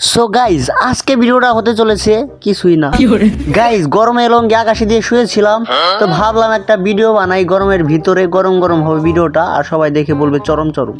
So guys আজকে ভিডিওটা হতে চলেছে কিছুই না। গাইজ গরমে লঙ্গি আকাশে দিয়ে শুয়েছিলাম তো ভাবলাম একটা ভিডিও বানাই গরমের ভিতরে গরম গরম হবে ভিডিওটা আর সবাই দেখে বলবে চরম চরম।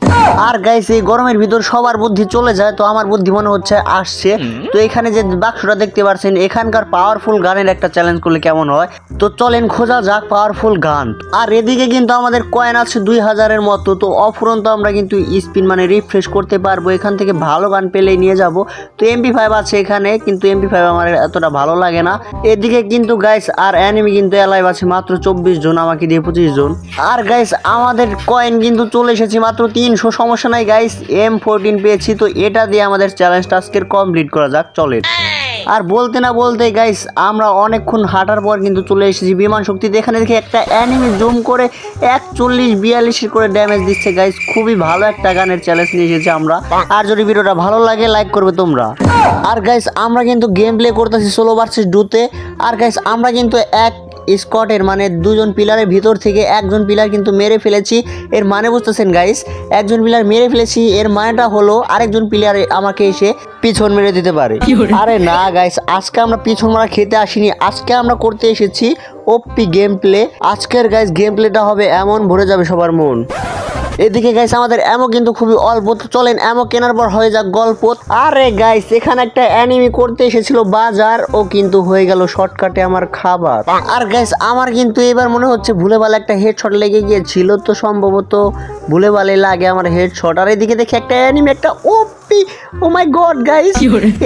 আর গাইজ এই গরমের ভিতর সবার বুদ্ধি চলে যায় তো আমার বুদ্ধি মনে হচ্ছে আসছে। তো এখানে যে বাক্সটা দেখতে পাচ্ছেন এখানকার পাওয়ারফুল গানের একটা চ্যালেঞ্জ করলে কেমন হয়? তো চলেন খোঁজা যাক পাওয়ারফুল গান। আর এদিকে কিন্তু আমাদের কয়েন আছে দুই হাজারের মতো তো অফুরন্ত আমরা কিন্তু স্পিন মানে রিফ্রেশ করতে পারব। এখান থেকে ভালো গান পেলেই নিয়ে যাব। তো এমপি ফাইভ আছে এখানে, কিন্তু এমপি ফাইভ আমার এতটা ভালো লাগে না। এদিকে কিন্তু গাইস আর অ্যানিমি কিন্তু অ্যালাইভ আছে মাত্র চব্বিশ জন, আমাকে দিয়ে পঁচিশ জন। আর গাইস আমাদের কয়েন কিন্তু চলে এসেছে মাত্র তিনশো, সমস্যা নাই গাইস এম ফোরটিন পেয়েছি, তো এটা দিয়ে আমাদের চ্যালেঞ্জটা আজকের কমপ্লিট করা যাক চলে আর বলতে না বলতে গাইস আমরা অনেকক্ষণ হাঁটার পর কিন্তু চলে এসেছি বিমান শক্তিতে। এখানে দেখে একটা অ্যানিমি জুম করে একচল্লিশ বিয়াল্লিশ করে ড্যামেজ দিচ্ছে গাইস খুবই ভালো একটা গানের চ্যালেঞ্জ নিয়ে এসেছি আমরা। আর যদি ভিডিওটা ভালো লাগে লাইক করবে তোমরা। আর গাইস আমরা কিন্তু গেম প্লে করতেছি সোলো ভার্সেস ডুতে আর গাইস আমরা কিন্তু এক স্কটের মানে দুজন পিলারের ভিতর থেকে একজন পিলার কিন্তু মেরে ফেলেছি। এর মানে বুঝতেছেন গাইস একজন পিলার মেরে ফেলেছি এর মানেটা হলো আরেকজন প্লেয়ার আমাকে এসে পিছন মেরে দিতে পারে। আরে না গাইস আজকে আমরা পিছন মারা খেতে আসিনি আজকে আমরা করতে এসেছি ওপি গেম প্লে আজকের গাইস গেম প্লেটা হবে এমন ভরে যাবে সবার মন। এদিকে গাইস আমাদের এমো কিন্তু খুবই অল্প। চলেন এমো কেনার পর হয়ে যাক গল্প আরে গাইস এখানে একটা অ্যানিমি করতে এসেছিল বাজার। ও কিন্তু হয়ে গেল শর্টকাটে আমার খাবার। আর গাইস আমার কিন্তু এবার মনে হচ্ছে ভুলে ভালে একটা হেডশট লেগে গিয়েছিল। তো সম্ভবত ভুলে ভালে লাগে আমার হেডশট আর এদিকে দেখি একটা অ্যানিমি একটা OP oh my god guys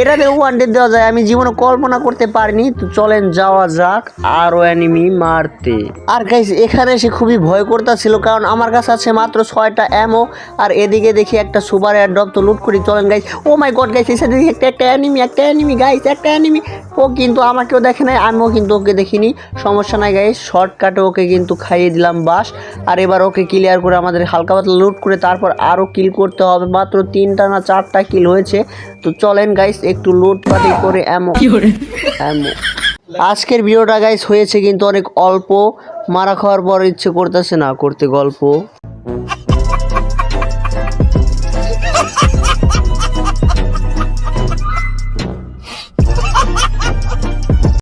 এটাতে ওয়ান ডে দেওয়া যায় আমি জীবনে কল্পনা করতে পারিনি। তো চলেন যাওয়া যাক। আরও অ্যানিমি মারতে। আর গাইস এখানে এসে খুবই ভয় করতেছিল কারণ আমার কাছে আছে মাত্র ছয়টা অ্যামো আর এদিকে দেখি একটা সুপার ড্রপ তো লুট করি। চলেন guys oh my god guys এসে দেখি একটা একটা অ্যানিমি একটা অ্যানিমি গাইস একটা অ্যানিমি ও কিন্তু আমাকেও দেখে নাই আমিও কিন্তু ওকে দেখিনি। সমস্যা নাই গাইস শর্টকাটে ওকে কিন্তু খাইয়ে দিলাম বাস। আর এবার ওকে ক্লিয়ার করে আমাদের হালকা পাতলা লুট করে তারপর আরও কিল করতে হবে। মাত্র তিনটা না চারটা কিল হয়েছে। তো চলেন গাইস একটু লুট পাটি করে? এমন এমন আজকের ভিডিওটা গাইস হয়েছে কিন্তু অনেক অল্প। মারা খাওয়ার পর ইচ্ছে করতেছে না করতে গল্প।